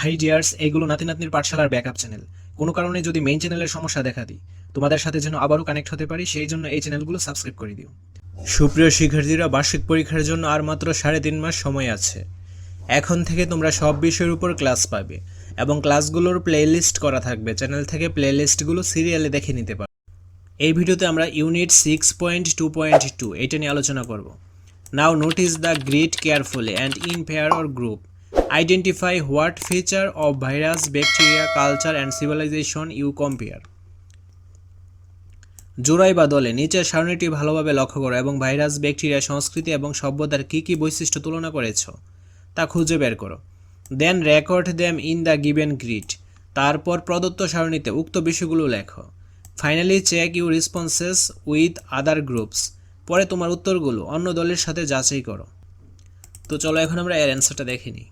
High dears এইগুলো নাতি নাতনির পাঠশালার ব্যাকআপ চ্যানেল কোনো কারণে যদি মেইন চ্যানেলের সমস্যা দেখা দিই, তোমাদের সাথে যেন আবারও কানেক্ট হতে পারি, সেই জন্য এই চ্যানেলগুলো সাবস্ক্রাইব করে দিও। সুপ্রিয় শিক্ষার্থীরা, বার্ষিক পরীক্ষার জন্য আর মাত্র সাড়ে তিন মাস সময় আছে। এখন থেকে তোমরা সব বিষয়ের উপর ক্লাস পাবে এবং ক্লাসগুলোর প্লেলিস্ট করা থাকবে। চ্যানেল থেকে প্লেলিস্টগুলো সিরিয়ালে দেখে নিতে পারো। এই ভিডিওতে আমরা unit six point two point two এটা নিয়ে আলোচনা করব। Now notice the grid carefully and in pair or group identify what feature of virus bacteria culture and civilisation you compare জোড়াই বা দলে নিচের সারণীটি ভালোভাবে লক্ষ্য করো এবং ভাইরাস, ব্যাকটেরিয়া, সংস্কৃতি এবং সভ্যতার কী কী বৈশিষ্ট্য তুলনা করেছ তা খুঁজে বের করো। Then record them in the given grid তারপর প্রদত্ত সারণীতে উক্ত বিষয়গুলো লেখো। Finally check you responses with other groups পরে তোমার উত্তরগুলো অন্য দলের সাথে যাচাই করো। তো চলো এখন আমরা এর অ্যান্সারটা দেখে নিই।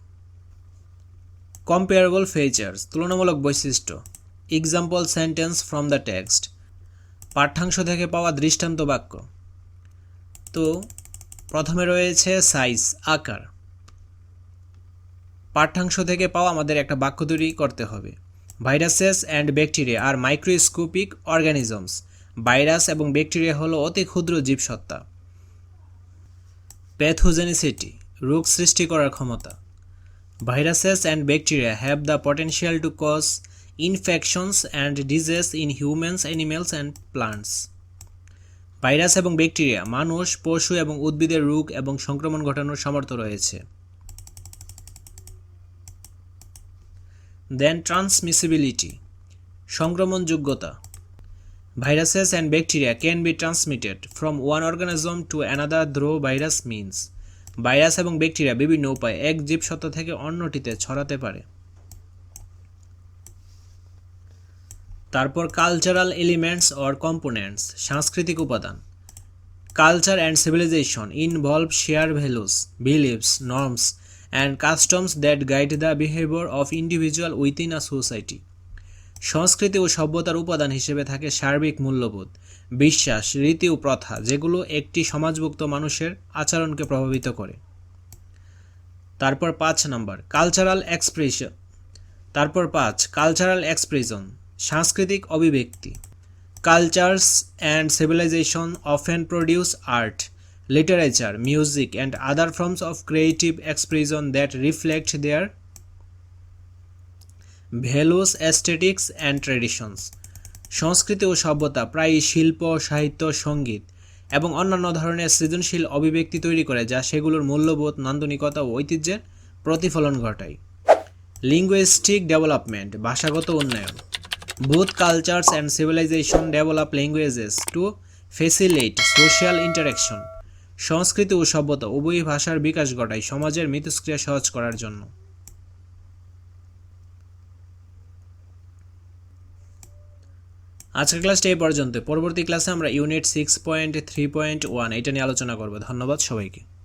কম্পেয়ারেবল ফিচার্স তুলনামূলক বৈশিষ্ট্য example sentence from the text পাঠ্যাংশ থেকে পাওয়া দৃষ্টান্ত বাক্য। তো, প্রথমে রয়েছে সাইজ আকার। পাঠ্যাংশ থেকে পাওয়া আমাদের একটা বাক্য তৈরি করতে হবে। Viruses and bacteria are microscopic organisms virus এবং ব্যাকটেরিয়া হলো অতি ক্ষুদ্র জীবসত্তা প্যাথোজেনিসিটি রোগ সৃষ্টি করার ক্ষমতা। Viruses and bacteria have the potential to cause infections and disease in humans animals and plants virus এবং ব্যাকটেরিয়া মানুষ, পশু এবং উদ্ভিদের রোগ এবং সংক্রমণ ঘটানোর সামর্থ্য রয়েছে। দেন ট্রান্সমিসিবিলিটি সংক্রমণযোগ্যতা। Viruses and bacteria can be transmitted from one organism to another দ্রো virus means virus এবং ব্যাকটেরিয়া বিভিন্ন উপায়ে এক জীবসত্তা থেকে অন্যটিতে ছড়াতে পারে। তারপর কালচারাল এলিমেন্টস অর কম্পোনেন্টস সাংস্কৃতিক উপাদান। Culture and civilisation involve share values beliefs norms and customs that guide the behaviour of individual within a society সংস্কৃতি ও সভ্যতার উপাদান হিসেবে থাকে সার্বিক মূল্যবোধ, বিশ্বাস, রীতি ও প্রথা, যেগুলো একটি সমাজভুক্ত মানুষের আচরণকে প্রভাবিত করে। তারপর পাঁচ নাম্বার কালচারাল এক্সপ্রেশন তারপর পাঁচ কালচারাল এক্সপ্রেশন সাংস্কৃতিক অভিব্যক্তি। Cultures and civilisation often produce art literature music and other forms of creative expression that reflect their values aesthetics and traditions সংস্কৃতি ও সভ্যতা প্রায়ই শিল্প, সাহিত্য, সংগীত এবং অন্যান্য ধরনের সৃজনশীল অভিব্যক্তি তৈরি করে যা সেগুলোর মূল্যবোধ, নান্দনিকতা ও ঐতিহ্যের প্রতিফলন ঘটায়। লিঙ্গুয়েস্টিক ডেভেলপমেন্ট ভাষাগত উন্নয়ন। Both cultures and civilisation develop languages to facilitate social interaction সংস্কৃতি ও সভ্যতা উভয় ভাষার বিকাশ ঘটায়, সমাজের মিথস্ক্রিয়া সহজ করার জন্য। আজকের ক্লাসটা এই পর্যন্ত। পরবর্তী ক্লাসে আমরা unit six point three point one এটা নিয়ে আলোচনা করব। ধন্যবাদ সবাইকে।